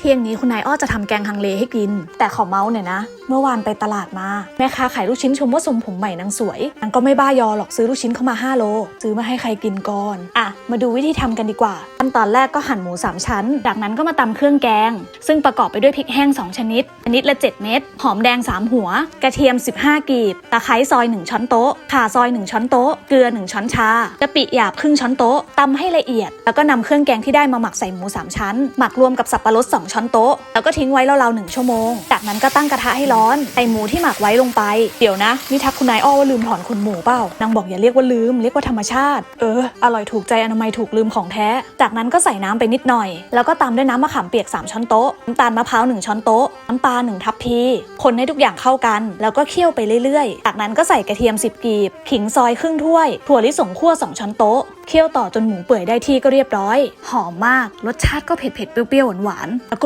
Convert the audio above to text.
เที่ยงนี้คุณนายอ้อจะทำแกงฮังเลให้กิน แต่ขอเมาส์หน่อยนะ เมื่อวานไปตลาดมา แม่ค้าขายลูกชิ้นชมว่าทรงผมใหม่นางสวยนางก็ไม่บ้ายอหรอกซื้อลูกชิ้นเข้ามา 5 โล ซื้อมาให้ใครกินก่อน อะ มาดูวิธีทำกันดีกว่า ขั้นตอนแรกก็หั่นหมู 3 ชั้น จากนั้นก็มาตำเครื่องแกง ซึ่งประกอบไปด้วยพริกแห้ง 2 ชนิด ชนิดละ 7 เม็ด หอมแดง 3 หัว กระเทียม 15 กีบ ตะไคร้ซอย 1 ช้อนโต๊ะ ข่าซอย 1 ช้อนโต๊ะ เกลือ 1 ช้อนชากะปิหยาบครึ่งช้อนโต๊ะตำให้ละเอียด แล้วก็นำเครื่องแกงที่ได้มาหมักใส่หมู 3 ชั้น หมักรวมกับสับปะรด 2 ช้อนโต๊ะ แล้วก็ทิ้งไว้ราวๆหนึ่งชั่วโมง จากนั้นก็ตั้งกระทะให้ร้อน ใส่หมูที่หมักไว้ลงไป เดี๋ยวนะ นี่ทักคุณนายอ้อว่าลืมถอนขนหมูเปล่านางบอกอย่าเรียกว่าลืม เรียกว่าธรรมชาติ เออ อร่อยถูกใจอนามัยถูกลืมของแท้ จากนั้นก็ใส่น้ำไปนิดหน่อย แล้วก็ตามด้วยน้ำมะขามเปียก 3 ช้อนโต๊ะ น้ำตาลมะพร้าว 1 ช้อนโต๊ะ น้ำปลา 1 ทัพพี คนให้ทุกอย่างเข้ากัน แล้วก็เคี่ยวไปเรื่อยๆ จากนั้นก็ใส่กระเทียม 10 กีบ ขิงซอยครึ่งถ้วย ถั่วลิสงคั่ว 2 ช้อนโต๊ะ เคี่ยวต่อจนหมูเปื่อยได้ที่ก็เรียบร้อย หอมมาก รสชาติก็เผ็ดๆ เปรี้ยวๆ หวานๆ แล้วก็